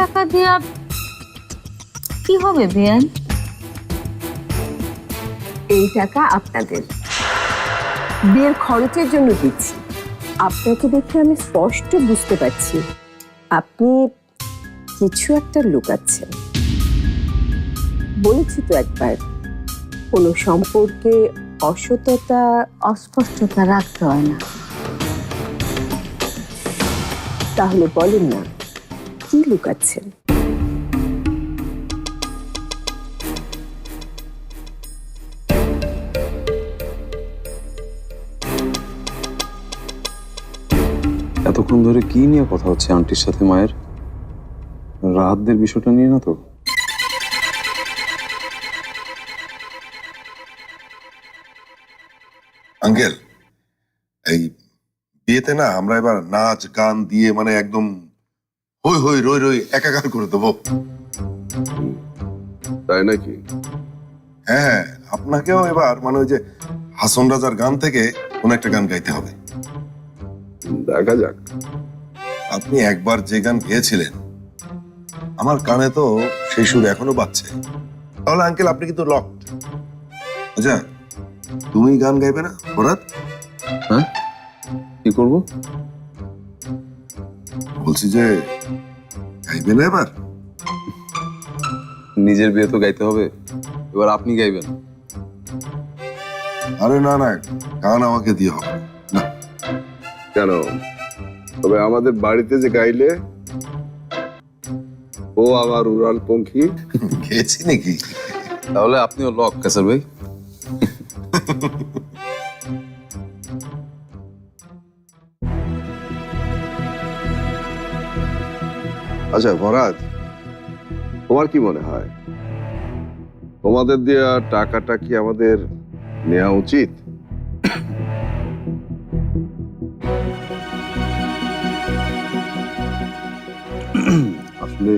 টাকা দিয়া কি হবে বেয়ান এই টাকা আপনাদের। বিয়ের খরচের জন্য দিচ্ছি। আপনাকে দেখে আমি স্পষ্ট বুঝতে পারছি। আপনি কিছু একটা লুকাচ্ছেন। বলেছি তো একবার, কোনো সম্পর্কে অসততা, অস্পষ্টতা রাখতে হয় না। তাহলে বলেন না। কি লুকাচ্ছেন। এতক্ষণ ধরে কি নিয়ে কথা হচ্ছে আন্টির সাথে মায়ের? রাহাতদের বিষয়টা নিয়ে না তো? আঙ্কেল এই বিয়েতে না আমরা এবার নাচ গান দিয়ে মানে একদম হই হই রই রই একাকার করে দেবো। তাই নাকি? হ্যাঁ হ্যাঁ আপনাকেও এবার মানে ওই যে হাসন রাজার গান থেকে কোন একটা গান গাইতে হবে। দেখা যাক। আপনি একবার যে গান গেয়েছিলেন আমার কানে তো সেই সুর এখনও বাজছে। তাহলে আঙ্কেল আপনি কিন্তু লকড আচ্ছা তুমি গান গাইবে না হঠাৎ হ্যাঁ? কি করব? বলছি যে গাইবে না এবার? নিজের বিয়ে তো গাইতে হবে এবার আপনি গাইবেন। আরে না না গান আমাকে দিয়ে হবে। না। কেন? তবে আমাদের বাড়িতে যে গাইলে ও আবার উড়াল পঙ্খী। গেয়েছি নাকি? তাহলে আপনিও লক কাসার ভাই। আচ্ছা ভরাজ তোমার কি মনে হয়? তোমাদের দেওয়া টাকাটা কি আমাদের নেওয়া উচিত? আসলে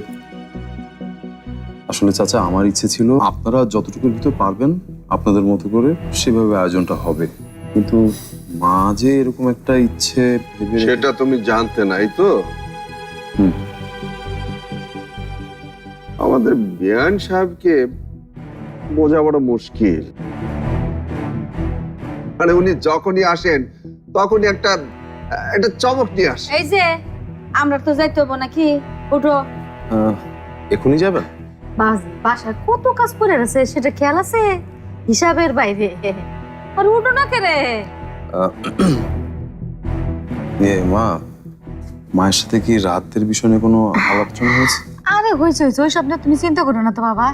আসলে চাচা আমার ইচ্ছে ছিল আপনারা যতটুকুর ভিতর পারবেন আপনাদের মতো করে সেভাবে আয়োজনটা হবে। কিন্তু মা যে এরকম একটা ইচ্ছে সেটা তুমি জানতে নাই তো? হুম। আমাদের বিয়ান সাহেবকে বোঝা বড় মুশকিল। মানে উনি যখনই আসেন তখনই একটা একটা চমক নিয়ে আসে এই যে আমরা তো যাইতে হব নাকি? উঠো। এখনই যাবেন? বাস- বাসায় কত কাজ পড়ে আছে সেটা খেয়াল আছে? হিসাবের বাইরে। আর উঠো না কে রে? আহ, এ মা মায়ের সাথে কি রাতের বিষয় নিয়ে কোনো আলোচনা হয়েছে? হয়েছে হয়েছে ওইসব নিয়ে তুমি চিন্তা করো না তো বাবা।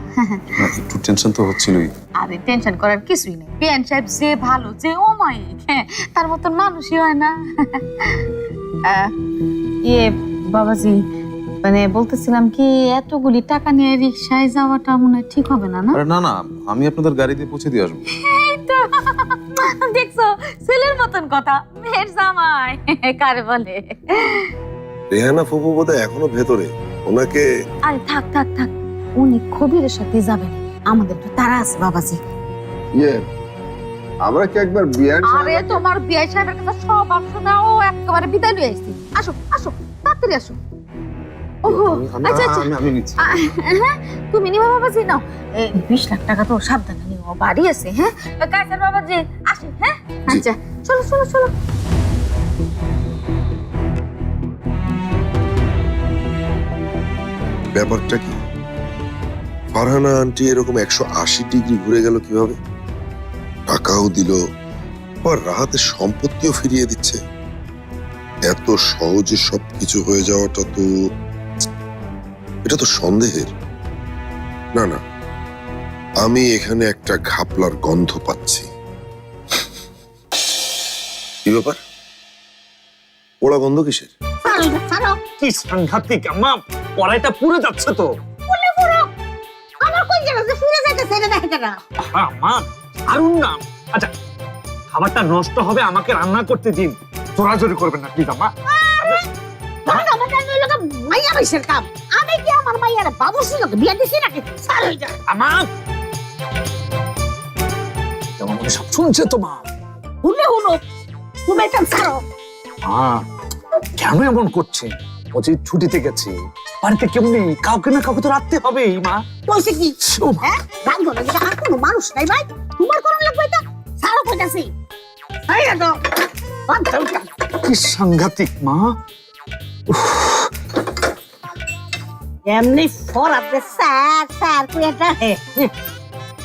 একটু টেনশন তো হচ্ছিলই। আরে টেনশন করার কিছুই নেই। বিয়ান সাহেব যে ভালো যে অমায়িক হ্যাঁ, তার মতন মানুষই হয় না। ইয়ে বাবাজি মানে বলতেছিলাম কি এতগুলি টাকা নিয়ে রিক্সায় যাওয়াটা মনে হয় ঠিক হবে না না? না না আমি আপনাদের গাড়িতে পৌঁছে দিয়ে আসব। দেখছ ছেলের মতন কথা মেয়ের জামাই কারে বলে? রেহানা ফুপু বোধহয় এখনও ভেতরে। ওনাকে আরে থাক থাক থাক। উনি খবিরের সাথে যাবেন। আমাদের তো তারা আছে বাবাজি। ইয়ে আমরা কি একবার বিয়ান আরে তোমার বিয়ে সাহেবের কাছে সব শোনা ও একেবারে বিদায় লয়ে আসছি। আসো আসো তাড়াতাড়ি আসো। ওহো আচ্ছা আচ্ছা। আমি নিচ্ছি। হ্যাঁ তুমি নিবা বাবাজি নাও। এই বিশ লাখ টাকা তো সাবধানে নিও বাড়ি আছে হ্যাঁ? কাইসার বাবাজি আসি হ্যাঁ? আচ্ছা চলো চলো চলো। ব্যাপারটা কি? ফারহানা আন্টি এরকম একশো আশি ডিগ্রি ঘুরে গেল কীভাবে? টাকাও দিল, আবার রাহাতের সম্পত্তিও ফিরিয়ে দিচ্ছে। এত সহজে সবকিছু হয়ে যাওয়াটা তো, এটা তো সন্দেহের। না না, আমি এখানে একটা ঘাপলার গন্ধ পাচ্ছি। কি ব্যাপার? ওরা গন্ধ কিসের? কি সাংঘাতিক মা পড়াইটা পুড়ে যাচ্ছে তো। আমার কোন জায়গা যে যাইতেছে এটা দেখে না হ্যাঁ মা আরুন না আচ্ছা খাবারটা নষ্ট হবে আমাকে রান্না করতে দিন। জোরাজোরি করবেন না প্লিজ আম্মা। তখন আমার জানি লোক মাইয়া বৈশের কাম। আমি কি আমার মাইয়ার বাবু ছিল বিয়া দিছি নাকি? সার হয়ে যায় আমা তোমার মনে সব শুনছে তো মা? শুনলে শুনো তুমি একটা ছাড়ো? মা কেন এমন করছে? ও যে ছুটিতে গেছে। বাড়িতে কেউ নেই কাউকে না কাউকে তো রাখতে হবেই মা। কইছে কি? হ্যাঁ? আর কোনো মানুষ নাই ভাই। তোমার লাগবে এটা সারা কইতাছি এই এটা। কি সাংঘাতিক মা। এমনি স্যার স্যার কই একটা হে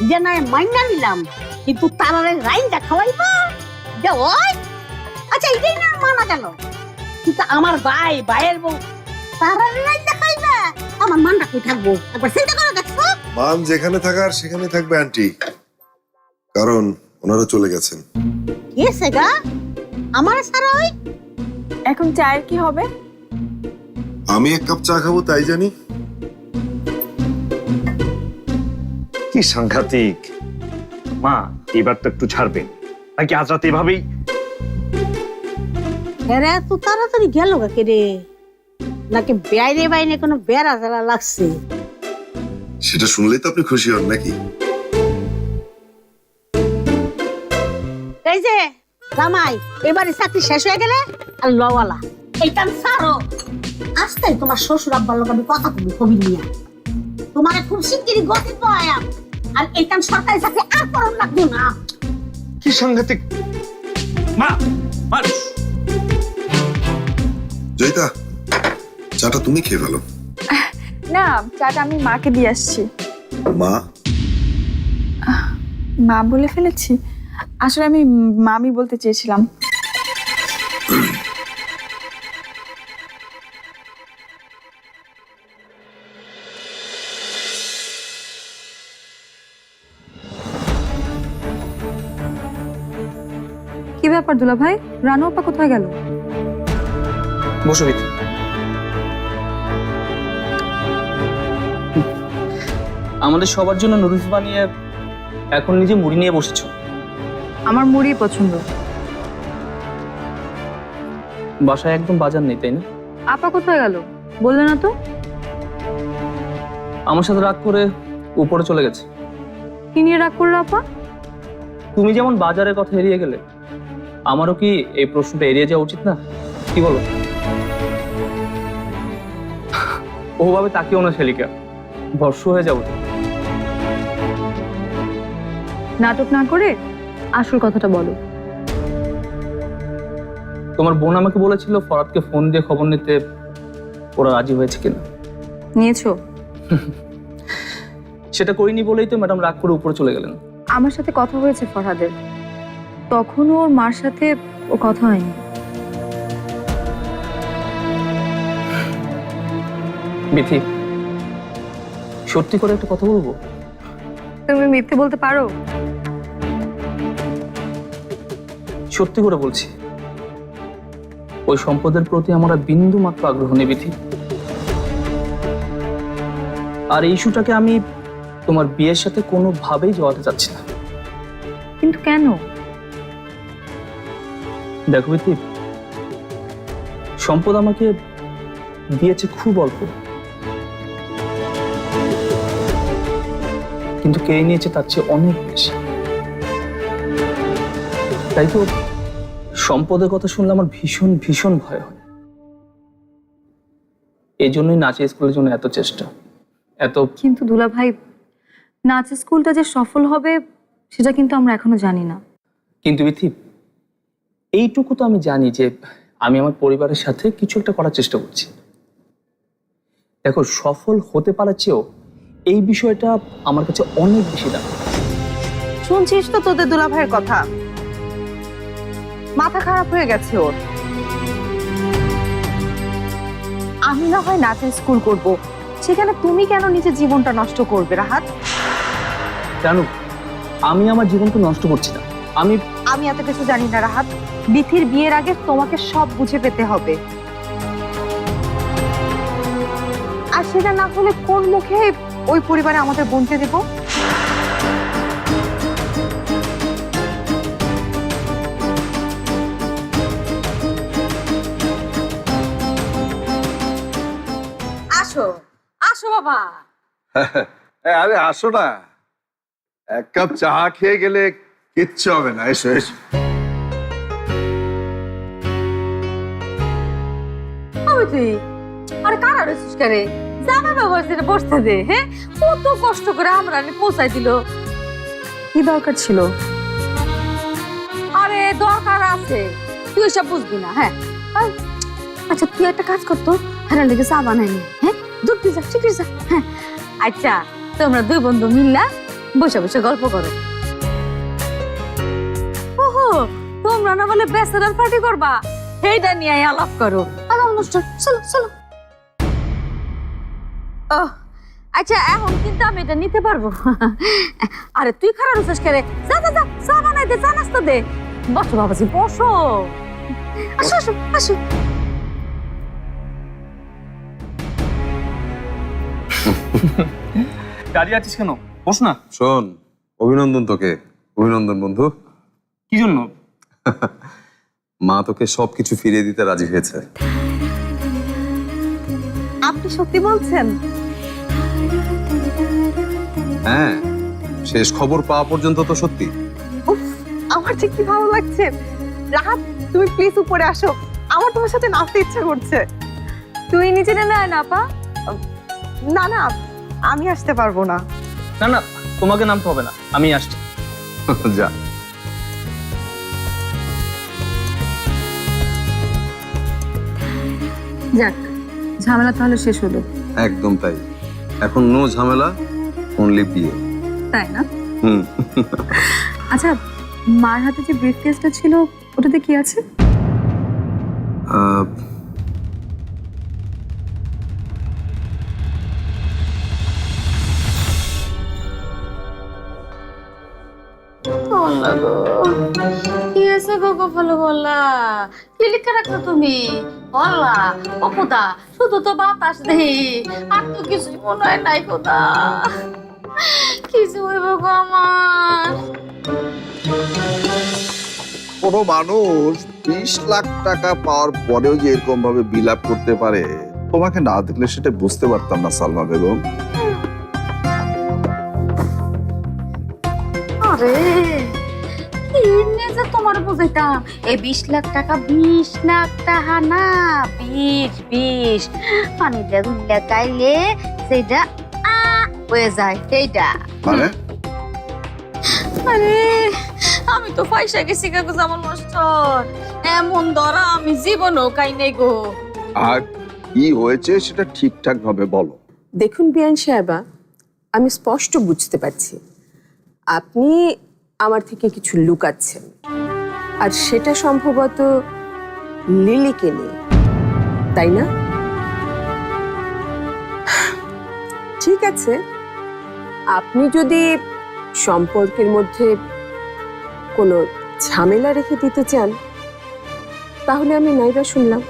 যে নয় মাইনা নিলাম কিন্তু তারারে রাইনটা খাওয়াইবা যে ওই আচ্ছা এটাই না মানা গেল। কিন্তু আমার ভাই ভাইয়ের বউ তারারে খাইবা আমার মানটা কই থাকব। একবার চিন্তা করে মান যেখানে থাকার সেখানে থাকবে আন্টি কারণ ওনারা চলে গেছেন। কে সেগা আমার সারা ওই? এখন চায়ের কি হবে? আমি এক কাপ চা খাব তাই জানি। কি সাংঘাতিক। মা এবার তো একটু ছাড়বেন। নাকি আজ রাতে এভাবেই এরা এত তাড়াতাড়ি গেল কাকে রে? নাকি বাইরে বাইরে কোনো বেড়া জ্বালা লাগছে? সেটা শুনলেই তো আপনি খুশি হন নাকি? এই যে জামাই এবারে চাকরি শেষ হয়ে গেলে আর লওয়ালা। এইটান সারো আস্তে তোমার শ্বশুর আব্বার লোক আমি কথা কবি কবি নিয়ে। তোমার খুব শিগগিরই গতি পায়া আর এইটান সরকারি চাকরি আর করণ লাগবে না। কি সাংঘাতিক? মা মা জয়িতা চাটা তুমি খেয়ে ফেলো। না চাটা আমি মাকে দিয়ে আসছি। মা? মা বলে ফেলেছি? আসলে আমি মামি বলতে চেয়েছিলাম। কি ব্যাপার দুলা ভাই রানু আপা কোথায় গেল? বসো আমাদের সবার জন্য নুডলস বানিয়ে এখন নিজে মুড়ি নিয়ে বসেছো। আমার মুড়ি পছন্দ। বাসায় একদম বাজার নেই তাই না? আপা কোথায় গেল? বললে না তো? আমার সাথে রাগ করে উপরে চলে গেছে। কি নিয়ে রাগ করল আপা? তুমি যেমন বাজারের কথা এড়িয়ে গেলে আমারও কি এই প্রশ্নটা এড়িয়ে যাওয়া উচিত না? কি বলো? ওভাবে তাকিও না শেলিকা। ভর্ষ হয়ে যাব। নাটক না করে আসল কথাটা বলো। তোমার বোন আমাকে বলেছিল ফরাদকে ফোন দিয়ে খবর নিতে ওরা রাজি হয়েছে কিনা। নিয়েছো? সেটা করিনি বলেই তো ম্যাডাম রাগ করে উপরে চলে গেলেন। আমার সাথে কথা হয়েছে ফরহাদের তখন ওর মার সাথে ও কথা হয়নি। বিথি সত্যি করে একটা কথা বলব? তুমি মিথ্যে বলতে পারো? সত্যি করে বলছি ওই সম্পদের প্রতি আমার বিন্দু মাত্র আগ্রহ নেই বিথি। আর এই ইস্যুটাকে আমি তোমার বিয়ের সাথে কোনোভাবেই জড়াতে চাচ্ছি না। কিন্তু কেন? দেখো সম্পদ আমাকে দিয়েছে খুব অল্প। কিন্তু কে নিয়েছে তার চেয়ে অনেক বেশি। তাই তো সম্পদের কথা শুনলে আমার ভীষণ ভীষণ ভয় হয়। এই জন্যই নাচের স্কুলের জন্য এত চেষ্টা এত কিন্তু দুলা ভাই নাচ স্কুলটা যে সফল হবে সেটা কিন্তু আমরা এখনও জানি না। কিন্তু বিথি এইটুকু তো আমি জানি যে আমি আমার পরিবারের সাথে কিছু একটা করার চেষ্টা করছি। দেখো সফল হতে পারার চেয়েও এই বিষয়টা আমার কাছে অনেক বেশি দাম। শুনছিস তো তোদের দুলা ভাইয়ের কথা? মাথা খারাপ হয়ে গেছে ওর। আমি না হয় নাচের স্কুল করব। সেখানে তুমি কেন নিজের জীবনটা নষ্ট করবে রাহাত? কেন? আমি আমার জীবনকে নষ্ট করছি না। আমি আমি এত কিছু জানি না রাহাত। বিথির বিয়ের আগে তোমাকে সব বুঝে পেতে হবে। আর সেটা না হলে কোন মুখে ওই পরিবারে আমাদের বোনকে দেব। আসো আসো বাবা। আরে আসো না। এক কাপ চা খেয়ে গেলে কিচ্ছু হবে না এসো এসো। তুই আরে কার আর বসতে দে হ্যাঁ? কত কষ্ট করে আমরা পৌঁছাই দিল। কি দরকার ছিল? আরে দরকার আছে। তুই এসব বুঝবি না হ্যাঁ? আচ্ছা তুই একটা কাজ করতো লেগে চা বানাইনি হ্যাঁ? দুধ যা ঠিক যা হ্যাঁ? আচ্ছা তোমরা দুই বন্ধু মিললা বসে বসে গল্প করো। ওহো তোমরা না বলে ব্যাচেলার পার্টি করবা। সেইটা নিয়ে আলাপ করো। আলাপ অনুষ্ঠান চলো চলো। ও আচ্ছা এখন কিন্তু আমি এটা নিতে পারব। আরে তুই খারাপ রুচিস করে যা যা যা চা বানাই দে চা নাস্তা দে। বসো বাবাজি বসো। আসো আসো আসো। দাঁড়িয়ে আছিস কেন? বস না। শোন অভিনন্দন তোকে। অভিনন্দন বন্ধু। কি জন্য? মা তোকে সবকিছু ফিরিয়ে দিতে রাজি হয়েছে। আপনি সত্যি বলছেন? হ্যাঁ শেষ খবর পাওয়া পর্যন্ত তো সত্যি। আমার যে কি ভালো লাগছে। রাহাত তুমি প্লিজ উপরে আসো। আমার তোমার সাথে নাচতে ইচ্ছা করছে। তুই নিচে নেমে আয় না আপা না না আমি আসতে পারব না। না না তোমাকে নামতে হবে না আমি আসছি। যা। যাক ঝামেলা তাহলে শেষ হলো। একদম তাই। এখন নো ঝামেলা অনলি বিয়ে। তাই না? হুম। আচ্ছা মার হাতে যে ব্রিফ কেসটা ছিল ওটাতে কি আছে? আহ, কি আছে গো গোপাল বললা কি লিখে রাখছো তুমি? বললা অপুদা শুধু তো বাতাস দেহি আর তো কিছু মনে হয় নাই কোথা কিছু হইব গো আমার। কোনো মানুষ বিশ লাখ টাকা পাওয়ার পরেও যে এরকম ভাবে বিলাপ করতে পারে তোমাকে না দেখলে সেটা বুঝতে পারতাম না সালমা বেগম। আরে কিনে যে তোমার বুঝাইতাম এই বিশ লাখ টাকা বিশ লাখ টাকা না বিশ বিশ। পানি দিয়ে গাইলে সেইটা আ হয়ে যায় সেইটা। মানে? আরে আমি তো পয়সা গেছি গো যেমন মাস্টার। এমন ধরা আমি জীবনও কাই নেই গো। আর কি হয়েছে সেটা ঠিকঠাক ভাবে বলো। দেখুন বিয়ান সাহেবা আমি স্পষ্ট বুঝতে পারছি। আপনি আমার থেকে কিছু লুকাচ্ছেন আর সেটা সম্ভবত লিলিকে নিয়ে। তাই না? ঠিক আছে। আপনি যদি সম্পর্কের মধ্যে কোনো ঝামেলা রেখে দিতে চান তাহলে আমি নাইবা শুনলাম।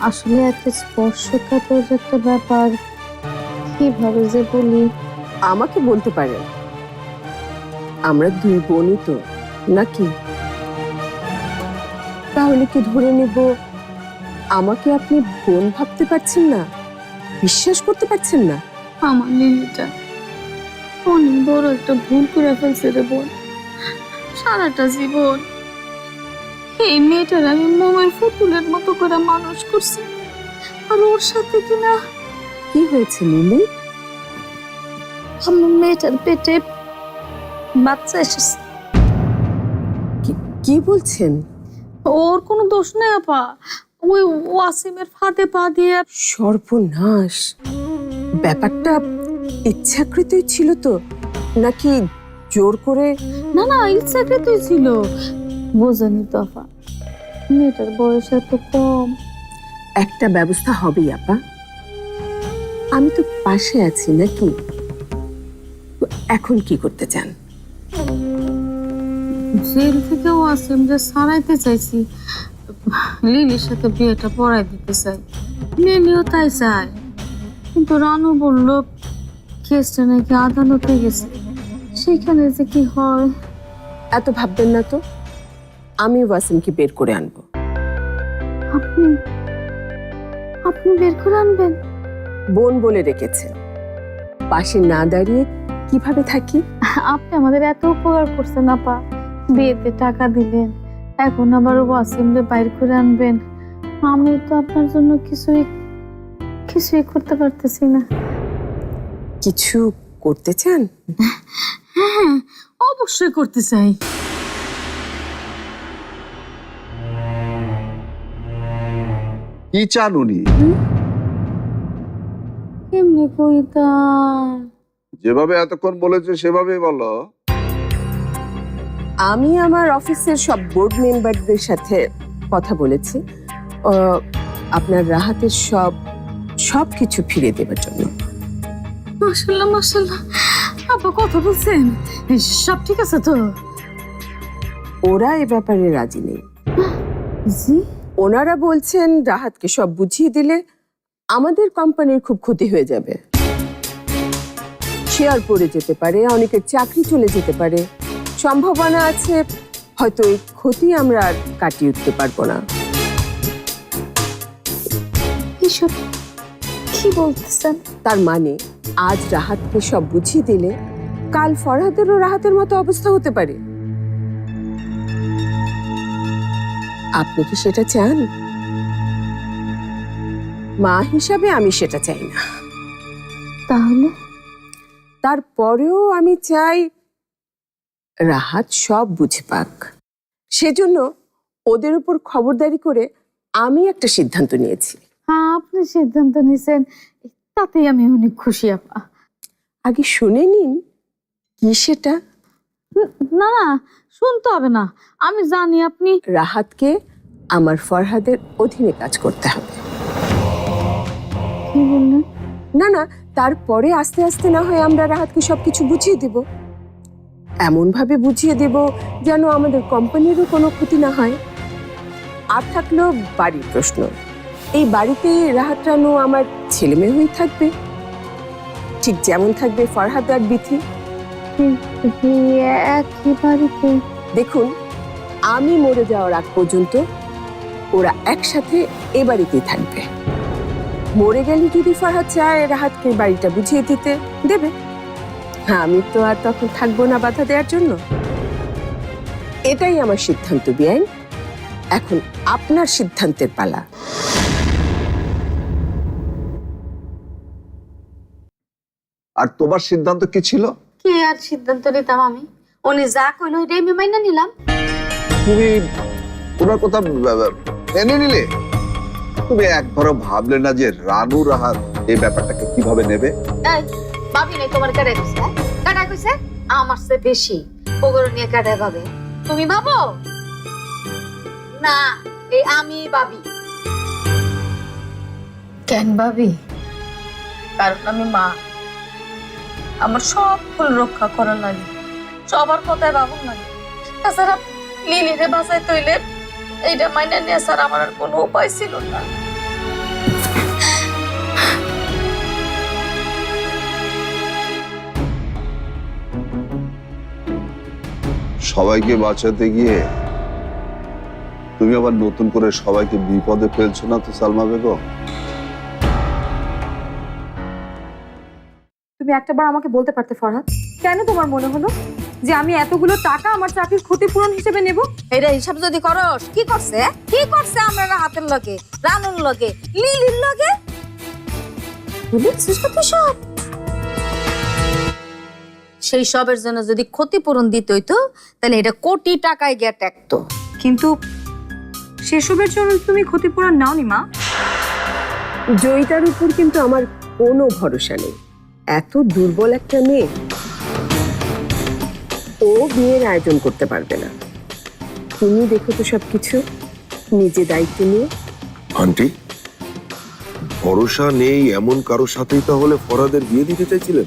আসলে একটা স্পর্শকাতর একটা ব্যাপার কীভাবে যে বলি? আমাকে বলতে পারেন। আমরা দুই বোনই তো নাকি? তাহলে কি ধরে নেব আমাকে আপনি বোন ভাবতে পারছেন না? বিশ্বাস করতে পারছেন না? আমার লিলিটা অনেক বড় একটা ভুল করে ফেলছে রে বোন। সারাটা জীবন এই মেয়েটার আমি মোমের ফুতুলের মতো করে মানুষ করছি। আর ওর সাথে কিনা কি হয়েছে লিলি? আমার মেয়েটার পেটে বাচ্চা এসেছে। কি- বলছেন? ওর কোনো দোষ নেই আপা। ওই ওয়াসিমের ফাঁদে পা দিয়ে। সর্বনাশ। ব্যাপারটা ইচ্ছাকৃতই ছিল তো নাকি জোর করে? না না ইচ্ছাকৃতই ছিল। বোঝেনি তো আপা। মেয়েটার বয়স এত কম। একটা ব্যবস্থা হবেই আপা। আমি তো পাশে আছি নাকি? এখন কি করতে চান? জেল থেকে ওয়াসিম যে সারাইতে চাইছি। লিলির সাথে বিয়েটা পড়াই দিতে চাই। লিলিও তাই চায়। কিন্তু রানু বলল কেসটা নাকি আদালতে গেছে। সেখানে যে কি হয়? এত ভাববেন না তো। আমি ওয়াসিমকে বের করে আনব। আপনি আপনি বের করে আনবেন? বোন বলে রেখেছে পাশে না দাঁড়িয়ে কীভাবে থাকি? আপনি আমাদের এত উপকার করছেন আপা। বিয়েতে টাকা দিলেন। এখন আবার ওয়াসিমরে বাইর করে আনবেন। আমি তো আপনার জন্য কিছুই কিছুই করতে পারতেছি না। কিছু করতে চান? হ্যাঁ অবশ্যই করতে চাই। কি চান উনি? কেমনি কইতাম? যেভাবে এতক্ষণ বলেছে সেভাবেই বলো। আমি আমার অফিসের সব বোর্ড মেম্বারদের সাথে কথা বলেছি। আপনার রাহাতের সব সব কিছু ফিরে দেবার জন্য। মাশাল্লাহ মাশাল্লাহ আপা কথা বলছেন। সব ঠিক আছে তো? ওরা এ ব্যাপারে রাজি নেই। জি? ওনারা বলছেন রাহাতকে সব বুঝিয়ে দিলে আমাদের কোম্পানির খুব ক্ষতি হয়ে যাবে। শেয়ার পড়ে যেতে পারে অনেকের চাকরি চলে যেতে পারে। সম্ভাবনা আছে হয়তো এই ক্ষতি আমরা আর কাটিয়ে উঠতে পারব না। এসব কি বলতেছেন? তার মানে আজ রাহাতকে সব বুঝিয়ে দিলে কাল ফরহাদেরও রাহাতের মতো অবস্থা হতে পারে। আপনি কি সেটা চান? মা হিসাবে আমি সেটা চাই না। তাহলে? তারপরেও আমি চাই রাহাত সব বুঝে পাক। সেজন্য ওদের উপর খবরদারি করে আমি একটা সিদ্ধান্ত নিয়েছি। হ্যাঁ আপনি সিদ্ধান্ত নিয়েছেন। তাতেই আমি অনেক খুশি আপা। আগে শুনে নিন কি সেটা? না না শুনতে হবে না। আমি জানি আপনি রাহাতকে আমার ফরহাদের অধীনে কাজ করতে হবে। না না তারপরে আস্তে আস্তে না হয় আমরা রাহাতকে সবকিছু বুঝিয়ে দেব। এমন ভাবে বুঝিয়ে দেব যেন আমাদের কোম্পানিরও কোনো ক্ষতি না হয়। আর থাকল বাড়ির প্রশ্ন। এই বাড়িতে রাহাত রানু আমার ছেলে মেয়ে হয়েই থাকবে। ঠিক যেমন থাকবে ফরহাদ আর বিথি একই বাড়িতে। দেখুন আমি মরে যাওয়ার আগ পর্যন্ত ওরা একসাথে এ বাড়িতেই থাকবে। মরে গেলে যদি ফরহাদ চায় রাহাতকে বাড়িটা বুঝিয়ে দিতে দেবে। আমি তো আর তখন থাকব না বাধা দেওয়ার জন্য। এটাই আমার সিদ্ধান্ত বিআইন এখন আপনার সিদ্ধান্তের পালা। আর তোমার সিদ্ধান্ত কি ছিল? কি আর সিদ্ধান্ত নিতাম আমি? উনি যা কইলো এটাই আমি মাইনা নিলাম। তুমি ওনার কথা মেনে নিলে? তুমি একবারও ভাবলে না যে রানু রাহাত এই ব্যাপারটাকে কীভাবে নেবে? এই ভাবি নাই তোমার কাটাই কইছে হ্যাঁ? কইছে? আমার সে বেশি। ওগুলো নিয়ে কাটাই ভাবে। তুমি ভাবো? না এই আমি ভাবি। কেন ভাবি? কারণ আমি মা। আমার সব ফুল রক্ষা করার লাগে। সবার কথায় ভাবুন লাগে তাছাড়া লিলিরে বাসায় তৈলে এইটা মাইনে নিয়ে স্যার আমার আর কোনো উপায় ছিল না। সবাইকে বাঁচাতে গিয়ে তুমি আবার নতুন করে সবাইকে বিপদে ফেলছো না তো সালমা বেগম? তুমি একটাবার আমাকে বলতে পারতে ফরহাদ। কেন তোমার মনে হলো যে আমি এতগুলো টাকা আমার চাকরির ক্ষতিপূরণ হিসেবে নেব? এটা হিসাব যদি করস কি করছে? কি করছে আমরা হাতের লগে রানুর লগে লিলির লগে? বুঝছিস তো সব। সেই সবের জন্য যদি ক্ষতিপূরণ দিতে হইতো তাহলে এটা কোটি টাকায় গিয়ে টেকতো। কিন্তু সেসবের জন্য তুমি ক্ষতিপূরণ নাওনি মা। জয়িতার উপর কিন্তু আমার কোনো ভরসা নেই। এত দুর্বল একটা মেয়ে। ও বিয়ের আয়োজন করতে পারবে না। তুমি দেখো তো সবকিছু। নিজে দায়িত্ব নিয়ে। আন্টি ভরসা নেই এমন কারোর সাথেই তাহলে ফরাদের বিয়ে দিতে চাইছিলেন?